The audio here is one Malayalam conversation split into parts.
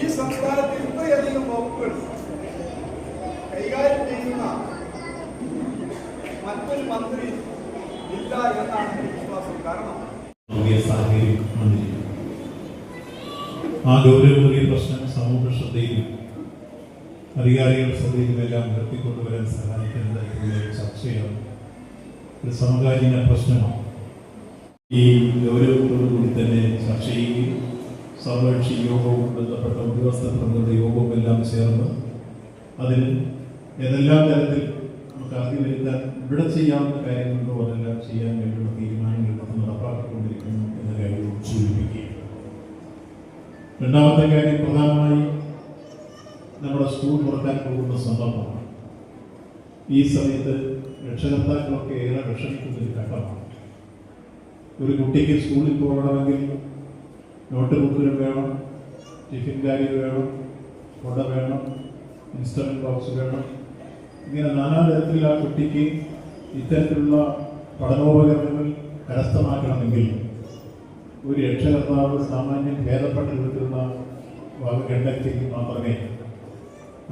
ഈ സംസ്ഥാനത്ത് ഇത്രയധികം വകുപ്പുകൾ. കൈകാര്യം ചെയ്യുന്ന മറ്റൊരു മന്ത്രി ഇല്ല എന്നാണ് എന്റെ വിശ്വാസം. കാരണം ആ ഗൗരവമേറിയ പ്രശ്നം സമൂഹ ശ്രദ്ധയിലും അധികാരികളുടെ ശ്രദ്ധയിലുമെല്ലാം ഉയർത്തിക്കൊണ്ടുവരാൻ ഒരു ചർച്ചയാണ്. ഒരു സമകാലീന പ്രശ്നമാണ്. ഈ ഗൗരവത്തോടുകൂടി തന്നെ ചർച്ച ചെയ്യുകയും സർവകക്ഷി യോഗവും ബന്ധപ്പെട്ട ഉദ്യോഗസ്ഥ പ്രതിനിധി യോഗവും എല്ലാം ചേർന്ന് അതിൽ ഏതെല്ലാം തരത്തിൽ നമുക്ക് വരുത്താൻ ഇവിടെ ചെയ്യാവുന്ന കാര്യങ്ങളുണ്ടോ അതെല്ലാം ചെയ്യാൻ വേണ്ടിയുള്ള തീരുമാനങ്ങൾ നമ്മൾ നടപ്പാക്കിക്കൊണ്ടിരിക്കുന്നു എന്ന കാര്യവും സൂചിപ്പിക്കുകയാണ് രണ്ടാമത്തെ കാര്യം പ്രധാനമായി നമ്മുടെ സ്കൂൾ തുറക്കാൻ പോകുന്ന സന്ദർഭമാണ്. ഈ സമയത്ത് രക്ഷകർത്താക്കളൊക്കെ ഏറെ വിഷമിക്കുന്ന ഘട്ടമാണ്. ഒരു കുട്ടിക്ക് സ്കൂളിൽ പോകണമെങ്കിൽ നോട്ട് ബുക്കുകൾ വേണം ടിഫിൻ ബാഗിൽ വേണം കൊട വേണം ഇൻസ്ട്രുമെന്റ് ബോക്സ് വേണം. ഇങ്ങനെ നാനാ തരത്തിൽ ആ കുട്ടിക്ക് ഇത്തരത്തിലുള്ള പഠനോപകരണങ്ങൾ കരസ്ഥമാക്കണമെങ്കിൽ ഒരു രക്ഷകർത്താവ് സാമാന്യം ഭേദപ്പെട്ട വിധത്തിലുള്ള വക കണ്ടെത്തിയെങ്കിൽ മാത്രമേ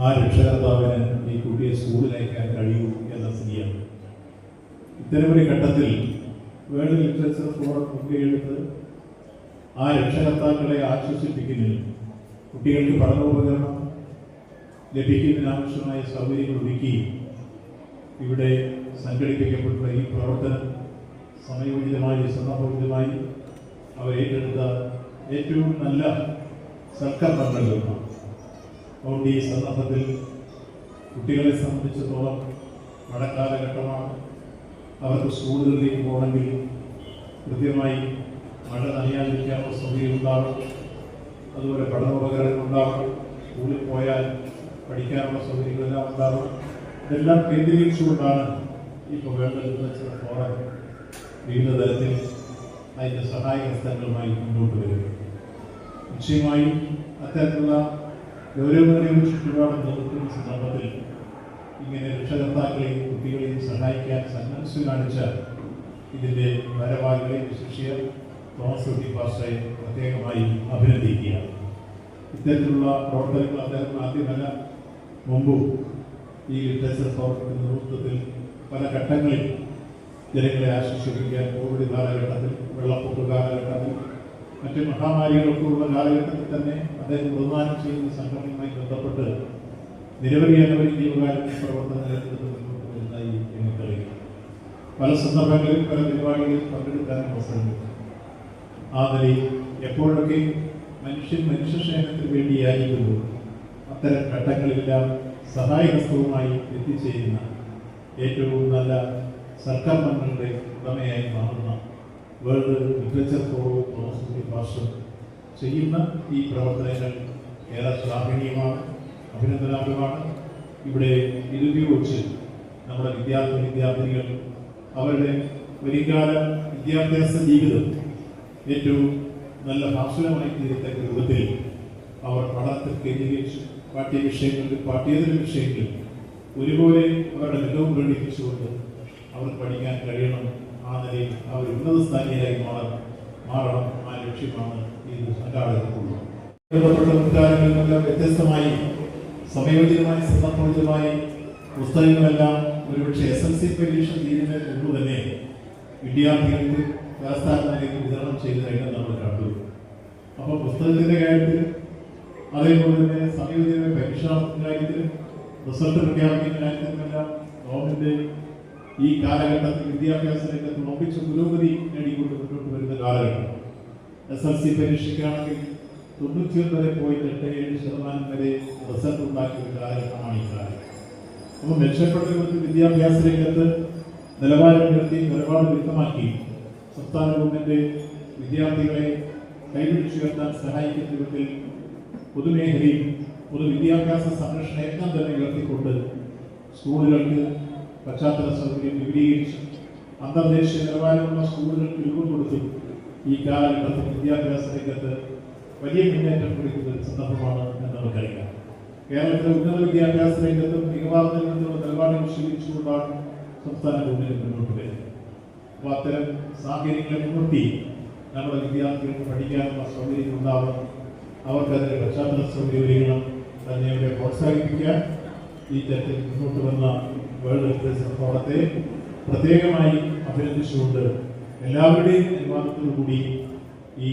ആ രക്ഷകർത്താവിന് ഈ കുട്ടിയെ സ്കൂളിൽ അയക്കാൻ കഴിയൂ എന്ന സ്ഥിതിയാണ്. ഇത്തരമൊരു ഘട്ടത്തിൽ വേൾഡ് ലിറ്ററേച്ചർ ഫോറം മുൻകൈയെടുത്ത് ആ രക്ഷകർത്താക്കളെ ആശ്വസിപ്പിക്കുന്നതിന് കുട്ടികൾക്ക് പഠനോപകരണം ലഭിക്കുന്നതിനാവശ്യമായ സൗകര്യങ്ങൾ ഒരുക്കി ഇവിടെ സംഘടിപ്പിക്കപ്പെട്ടുള്ള ഈ പ്രവർത്തനം സമയോചിതമായി സന്ദർഭോചിതമായി അവർ ഏറ്റെടുത്ത ഏറ്റവും നല്ല സൽക്കർമ്മങ്ങളിലൊന്നാണ് അതുകൊണ്ട് ഈ സന്ദർഭത്തിൽ കുട്ടികളെ സംബന്ധിച്ചിടത്തോളം മഴക്കാലഘട്ടമാണ് അവർക്ക് സ്കൂളുകളിലേക്ക് പോകണമെങ്കിൽ കൃത്യമായി മഴ നനയാതിരിക്കാനുള്ള സൗകര്യം ഉണ്ടാകും അതുപോലെ പഠനോപകരണങ്ങൾ ഉണ്ടാകും. സ്കൂളിൽ പോയാൽ പഠിക്കാനുള്ള സൗകര്യങ്ങളെല്ലാം ഉണ്ടാകും. ഇതെല്ലാം കേന്ദ്രീകരിച്ചുകൊണ്ടാണ് ഇപ്പോൾ വേണ്ടത് ഫോറം വിവിധ തരത്തിൽ അതിന്റെ സഹായ ഹസ്തങ്ങളുമായി മുന്നോട്ട് വരുന്നത്. നിശ്ചയമായും അത്തരത്തിലുള്ള ഗൗരവമേറിയ ഒരു ചുറ്റുപാട് നിലനിൽക്കുന്ന സന്ദർഭത്തിൽ ഇങ്ങനെ രക്ഷകർത്താക്കളെയും കുട്ടികളെയും സഹായിക്കാൻ സന്നദ്ധ കാണിച്ച ഇതിന്റെ ഭാരവാഹികളെയും വിശിഷ്യ തോമസ് കുട്ടി പാസ്റ്ററെ പ്രത്യേകമായി അഭിനന്ദിക്കുക. ഇത്തരത്തിലുള്ള പ്രവർത്തനങ്ങൾ അദ്ദേഹം ആദ്യമല്ല മുമ്പും ഈ ലിറ്ററേച്ചർ ഫോറത്തിന്റെ നേതൃത്വത്തിൽ പല ഘട്ടങ്ങളിൽ ജനങ്ങളെ ആശ്വസിപ്പിക്കാൻ കോവിഡ് കാലഘട്ടത്തിൽ വെള്ളപ്പൊക്ക കാലഘട്ടത്തിൽ മറ്റ് മഹാമാരികൾക്കുള്ള കാലഘട്ടത്തിൽ തന്നെ അദ്ദേഹം പ്രതിദാനം ചെയ്യുന്ന സംഘടനയുമായി ബന്ധപ്പെട്ട് നിരവധി അനവധി ജീവകാരുണ്യ പ്രവർത്തനങ്ങൾ മുന്നോട്ട് വരുന്നതായി എനിക്കറിയാം. പല സന്ദർഭങ്ങളിൽ പല പരിപാടികളിൽ പങ്കെടുക്കാനും അവസരം കിട്ടും. ആ എപ്പോഴൊക്കെ മനുഷ്യൻ മനുഷ്യക്ഷേമത്തിന് വേണ്ടിയായിരിക്കുന്നു അത്തരം ഘട്ടങ്ങളിലെല്ലാം സഹായഹസ്തവുമായി എത്തിച്ചേരുന്ന ഏറ്റവും നല്ല സർക്കാർ ഉടമയായി മാറുന്ന വേൾഡ് ലിറ്ററേച്ചർ ഫോറം തോമസ് ഭാഷ ചെയ്യുന്ന ഈ പ്രവർത്തനങ്ങൾ ഏറെ ശ്ലാഘനീയമാണ് അഭിനന്ദനാർഹമാണ്. ഇവിടെ ഇതുപയോഗിച്ച് നമ്മുടെ വിദ്യാർത്ഥി വിദ്യാർത്ഥിനികൾ അവരുടെ വരുംകാല വിദ്യാഭ്യാസ ജീവിതം ഏറ്റവും നല്ല ഭാഷണമായി തീരത്തക്ക രൂപത്തിൽ അവർ പഠനത്തിൽ കേന്ദ്രീകരിച്ചു പാഠ്യ വിഷയങ്ങളിൽ പാഠ്യേതര വിഷയങ്ങളിൽ ഒരുപോലെ അവരുടെ മികവ് പ്രകടിപ്പിച്ചുകൊണ്ട് അവർ പഠിക്കാൻ കഴിയണം ആ നിലയിൽ അവർ ഉന്നത സ്ഥാനീയരായി മാറണം മാറണം ആ ലക്ഷ്യമാണ് ഇത് സംഘാടകർക്കുള്ളത്. വ്യത്യസ്തമായി സമയോചിതമായി സന്ദർഭോചിതമായി പുസ്തകങ്ങളെല്ലാം ഒരുപക്ഷെ എസ് എൽ സി പരീക്ഷ തീരുന്നതിന് മുമ്പ് തന്നെ വിദ്യാർത്ഥികൾക്ക് വ്യവസ്ഥാനത്തിലേക്ക് വിതരണം ചെയ്തതായിട്ട് നമ്മൾ കണ്ടു. അപ്പോൾ പുസ്തകത്തിന്റെ കാര്യത്തിൽ അതേപോലെ തന്നെ സമീപത്തിലെ പരീക്ഷ കാര്യത്തിലും റിസൾട്ട് പ്രഖ്യാപിക്കുന്ന കാര്യത്തിലുമെല്ലാം ഗവൺമെന്റ് ഈ കാലഘട്ടത്തിൽ വിദ്യാഭ്യാസ രംഗത്ത് ഒപ്പിച്ച പുരോഗതി നേടിക്കൊണ്ട് മുന്നോട്ട് വരുന്ന കാലഘട്ടം. എസ് എൽ സി പരീക്ഷയ്ക്കാണെങ്കിൽ തൊണ്ണൂറ്റി ഒൻപത് പോയിന്റ് എട്ട് ഏഴ് ശതമാനം വരെ റിസൾട്ട് ഉണ്ടാക്കിയ കാലഘട്ടമാണ് ഈ കാലം അപ്പോൾ മെച്ചപ്പെട്ട വിദ്യാഭ്യാസ രംഗത്ത് നിലവാരം ഉയർത്തി നിലപാട് വ്യക്തമാക്കി. സംസ്ഥാന ഗവൺമെന്റ് വിദ്യാർത്ഥികളെ കൈപിടിച്ചുയർത്താൻ സഹായിക്കുന്ന വിധത്തിൽ പൊതുമേഖലയും പൊതുവിദ്യാഭ്യാസ സംരക്ഷണ യത്നം തന്നെ ഉയർത്തിക്കൊണ്ട് സ്കൂളുകൾക്ക് പശ്ചാത്തല സൗകര്യം വിപുലീകരിച്ചു. അന്തർദേശീയ നിലവാരമുള്ള സ്കൂളുകൾക്ക് രൂപം കൊടുത്തു ഈ കാലഘട്ടത്തിൽ വിദ്യാഭ്യാസ രംഗത്ത് വലിയ മുന്നേറ്റം കുറിക്കുന്ന ഒരു സന്ദർഭമാണ് എന്ന് നമുക്കറിയാം കേരളത്തിലെ ഉന്നത വിദ്യാഭ്യാസ രംഗത്തും മികവാർന്ന രംഗത്തുള്ള നിലപാടുകൾ സ്വീകരിച്ചുകൊണ്ടാണ് സംസ്ഥാന ഗവൺമെന്റ് മുന്നോട്ട് വരുന്നത്. അപ്പോൾ അത്തരം സാഹചര്യങ്ങളെ മുൻനിർത്തി നമ്മുടെ വിദ്യാർത്ഥികൾക്ക് പഠിക്കാനുള്ള സൗകര്യം ഉണ്ടാവണം. അവർക്ക് അതിന്റെ പശ്ചാത്തല സൗകര്യങ്ങളും തന്നെ അവരെ പ്രോത്സാഹിപ്പിക്കാൻ ഈ തരത്തിൽ മുന്നോട്ട് വന്ന വേൾഡ് ഹെൽത്ത് ഫോറത്തെ പ്രത്യേകമായി അഭിനന്ദിച്ചുകൊണ്ട് എല്ലാവരുടെയും അനുവാദത്തോടു കൂടി ഈ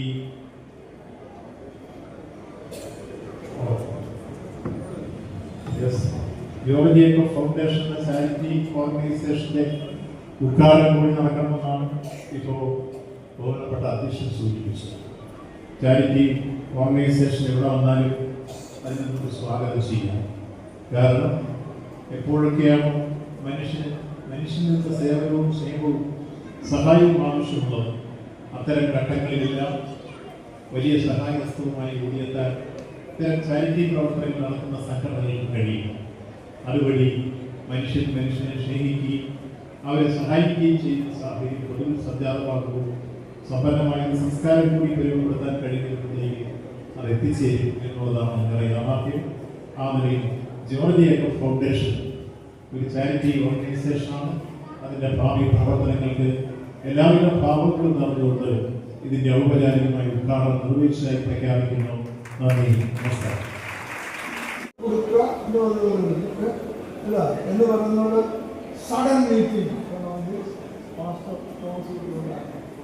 യെസ് യോഗജീവ ഫൗണ്ടേഷൻ ചാരിറ്റി ഓർഗനൈസേഷന്റെ ഉദ്ഘാടനം കൂടി നടക്കണമെന്നാണ് ഇപ്പോൾ ബഹുമാനപ്പെട്ട അധ്യക്ഷൻ സൂചിപ്പിച്ചത്. ചാരിറ്റി ഓർഗനൈസേഷൻ എവിടെ വന്നാലും അതിന് നമുക്ക് സ്വാഗതം ചെയ്യാം കാരണം എപ്പോഴൊക്കെയാണോ മനുഷ്യന് മനുഷ്യനുള്ള സേവനവും സ്നേഹവും സഹായവും ആവശ്യമുള്ളത് അത്തരം ഘട്ടങ്ങളിലെല്ലാം വലിയ സഹായഹസ്തവുമായി കൂടിയെത്താൻ ഇത്തരം ചാരിറ്റി പ്രവർത്തനങ്ങൾ നടത്തുന്ന സംഘടനകൾക്ക് കഴിയും. അതുവഴി മനുഷ്യൻ മനുഷ്യനെ സ്നേഹിക്കുകയും അവരെ സഹായിക്കുകയും ചെയ്യുന്ന സാഹചര്യം പൊതു സംജാതമാകുമ്പോൾ സമ്പന്നമായ സംസ്കാരം കൂടി പരിമപ്പെടുത്താൻ കഴിയുന്നതിലേക്ക് അത് എത്തിച്ചേരും എന്നുള്ളതാണ് ഞങ്ങളുടെ യാഥാർത്ഥ്യം. ആ നിലയിൽ ജോർജ് ജേക്കബ് ഫൗണ്ടേഷൻ ഒരു ചാരിറ്റി ഓർഗനൈസേഷനാണ്. അതിന്റെ ഭാവി പ്രവർത്തനങ്ങൾക്ക് എല്ലാവിധ ഭാവങ്ങളും നടന്നുകൊണ്ട് ഇതിന്റെ ഔപചാരികമായ ഉദ്ഘാടനം നിർവഹിച്ചതായി പ്രഖ്യാപിക്കുന്നു. നന്ദി. നമസ്കാരം. എന്ന് പറയുന്നത് sudden meeting. Pastor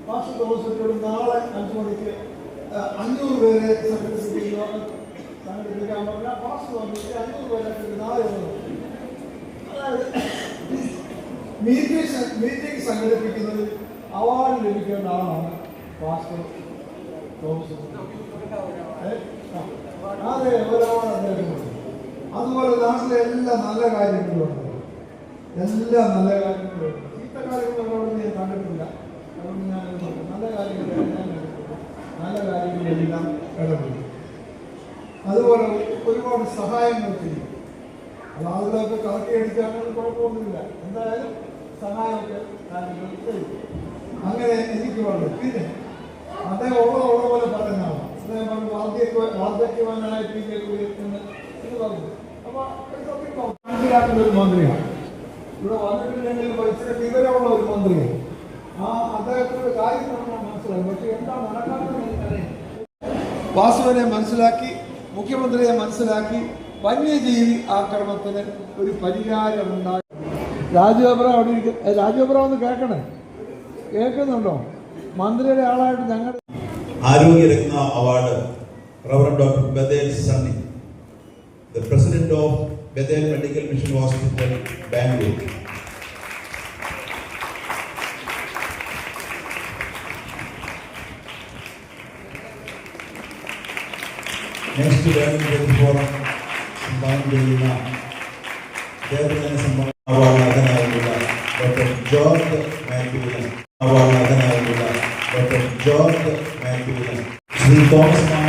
pastor Thomas നാളെ അഞ്ചു മണിക്ക് അഞ്ഞൂറ് പേരെ സംഘടിപ്പിക്കുക. സംഘടിപ്പിക്കാൻ പറഞ്ഞാൽ പാസ്റ്റർ വന്നിട്ട് അഞ്ഞൂറ് പേരെ നാളെ മീറ്റിംഗ് മീറ്റിംഗ് സംഘടിപ്പിക്കുന്നതിൽ അവാർഡ് ലഭിക്കേണ്ട ആളാണ് പാസ്റ്റർ തോമസ്. അതെ ഒരാളാണ് അദ്ദേഹം അതുപോലെ നാട്ടിലെ എല്ലാ നല്ല കാര്യങ്ങളും ഉണ്ട് നല്ല അതുപോലെ ഒരുപാട് സഹായങ്ങൾ ചെയ്യും. അത് ആളുകളൊക്കെ കളക്കി അടിച്ചാണെങ്കിൽ കുഴപ്പമൊന്നുമില്ല. എന്തായാലും സഹായമൊക്കെ കാര്യങ്ങൾ ചെയ്യും. അങ്ങനെ എനിക്ക് പറഞ്ഞു പിന്നെ അദ്ദേഹം ഉള്ള ഉള്ള പോലെ പറഞ്ഞാണ് അദ്ദേഹം പറഞ്ഞു വാർദ്ധക്യ വാർദ്ധക്യവാനായ പി കെ കുര്യൻ എന്ന്. എന്ന് പറഞ്ഞു. അപ്പൊ മനസ്സിലാക്കുന്ന ഒരു മന്ത്രിയാണ്. ഇവിടെ വന്നിട്ടില്ലെങ്കിൽ ഇച്ചിരി വിവരമുള്ള ഒരു മന്ത്രിയാണ് ആ അദ്ദേഹത്തിന്റെ കാര്യം നമ്മൾ മനസ്സിലായി. പക്ഷെ എന്താ എനിക്കറിയാം വാസുവിനെ മനസ്സിലാക്കി മുഖ്യമന്ത്രിയെ മനസ്സിലാക്കി വന്യജീവി ആക്രമണത്തിന് ഒരു പരിഹാരമുണ്ടായി രാജു അബ്രഹാം അവിടെ ഇരിക്കും രാജു ഒന്ന് കേൾക്കണേ? കേൾക്കുന്നുണ്ടോ? മന്ത്രിയുടെ ആളായിട്ട് ഞങ്ങൾ Arogyaratna award reverend doctor Bethel Sunny the president of Bethel medical mission hospital Bangalore next world forum സംഭാവന ചെയ്യുന്ന ദേവജന സംഭാവന അവാർഡ് അർഹനായിട്ടുള്ള ഡോക്ടർ ജോർജ് മാത്യുവിന് അവാർഡ് അർഹനായിട്ടുള്ള ഡോക്ടർ ജോർജ് മാത്യുവിന് ശ്രീ തോമസ് മാൻ